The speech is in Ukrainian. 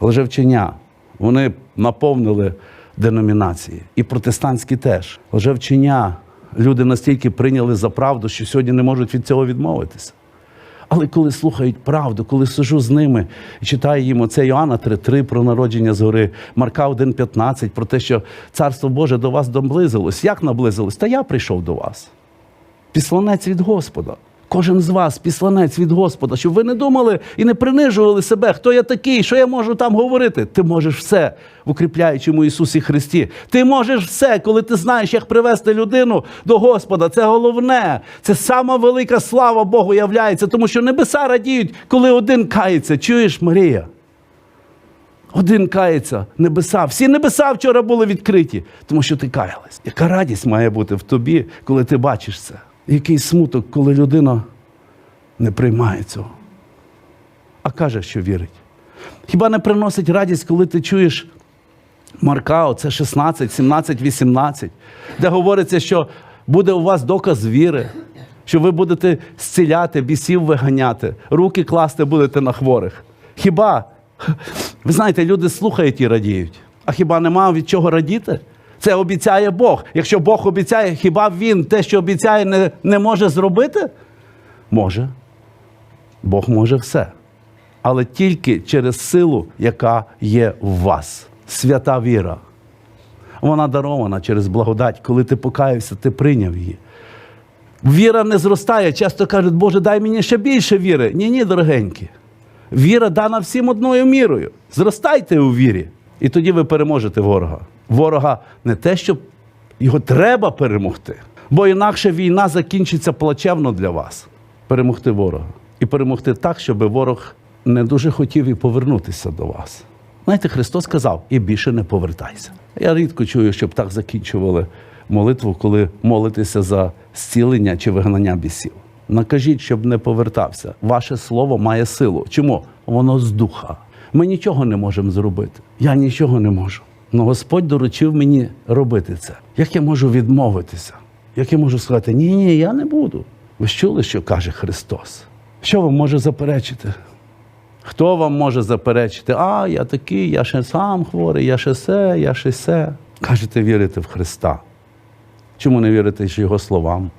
Лжевчення. Вони наповнили деномінації. І протестантські теж. Лжевчення. Люди настільки прийняли за правду, що сьогодні не можуть від цього відмовитися. Але коли слухають правду, коли сижу з ними і читаю їм оце Йоанна 3.3 про народження згори, Марка 1.15 про те, що Царство Боже до вас доблизилось. Як наблизилось? Та я прийшов до вас. Післанець від Господа. Кожен з вас післанець від Господа, щоб ви не думали і не принижували себе, хто я такий, що я можу там говорити. Ти можеш все в укріпляючому Ісусі Христі. Ти можеш все, коли ти знаєш, як привести людину до Господа. Це головне. Це сама велика слава Богу являється, тому що небеса радіють, коли один кається. Чуєш, Марія? Один кається, небеса. Всі небеса вчора були відкриті, тому що ти каялась. Яка радість має бути в тобі, коли ти бачиш це? Який смуток, коли людина не приймає цього, а каже, що вірить. Хіба не приносить радість, коли ти чуєш Марка, оце 16, 17, 18, де говориться, що буде у вас доказ віри, що ви будете зціляти, бісів виганяти, руки класти будете на хворих. Хіба, ви знаєте, люди слухають і радіють. А хіба нема від чого радіти? Це обіцяє Бог. Якщо Бог обіцяє, хіба Він те, що обіцяє, не, не може зробити? Може. Бог може все. Але тільки через силу, яка є в вас. Свята віра. Вона дарована через благодать. Коли ти покаявся, ти прийняв її. Віра не зростає. Часто кажуть, Боже, дай мені ще більше віри. Ні, ні, дорогенькі. Віра дана всім одною мірою. Зростайте у вірі. І тоді ви переможете ворога. Ворога не те, що його треба перемогти, бо інакше війна закінчиться плачевно для вас. Перемогти ворога. І перемогти так, щоб ворог не дуже хотів і повернутися до вас. Знаєте, Христос сказав: і більше не повертайся. Я рідко чую, щоб так закінчували молитву, коли молитеся за зцілення чи вигнання бісів. Накажіть, щоб не повертався. Ваше слово має силу. Чому? Воно з духа. Ми нічого не можемо зробити. Я нічого не можу. Но Господь доручив мені робити це. Як я можу відмовитися? Як я можу сказати, ні, ні, я не буду. Ви чули, що каже Христос? Що вам може заперечити? Хто вам може заперечити? А, я такий, я ще сам хворий, я ще се, я ще се. Кажете, вірите в Христа. Чому не вірите Його словам?